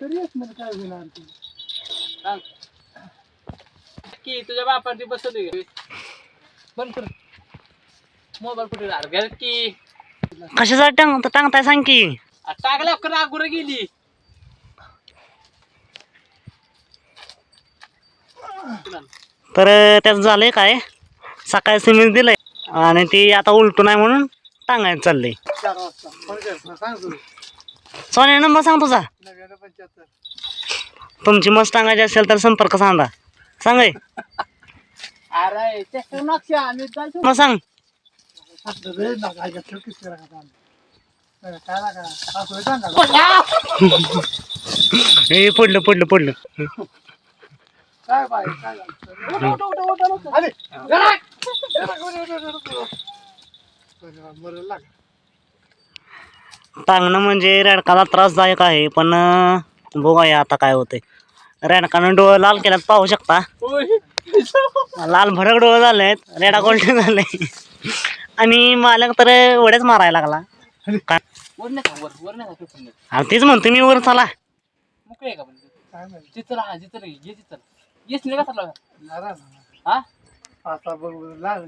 तरी येत नाही काय होणार ते सांग. की तुझ्या बापाची का? बंद कर. मोबाईल कुठे? घरात की. कशासाठी टांग टांगताय सांग की. आ, टाकल्या कर अगोदर गेली. तर त्याचं झालंय काय? सकाळी सिमेंट दिलंय आणि ती आता उलटून आहे म्हणून टांगायला चाललंय. चार वाजता फोन कर सांग. तू सोन्या नंबर सांग तुझा. नव्याण्णव पंच्याहत्तर. तुमची मस्त टांगायची असेल तर संपर्क सांगा सांग हे. अरे चेक मागच्या आम्ही जायचो मग सांग. करा का काय लागा हे पडलं पडलं पडलं. काय बाय काय झालं? अरे जरा. जरा, उठ, उठ, उठ, उठ, उठ. लाग. टांगणं म्हणजे रेडकाला त्रासदायक आहे पण बघूया आता काय होतंय. रेडकानं डोळं लाल केल्यात पाहू शकता. लाल भडक डोळे झालेत रेडा गोल्डन झाले. आणि मालक तर वड्याच मारायला लागला. काय? वर नाही का वर वर नाही का पेपर नाही अरे तेच म्हणतो मी वर चला. मोकळे का पण? काय माहिती? चित्र हा चित्र ये चित्र येस नाही का चालला नाराज झाला. हा? आता बघ लाग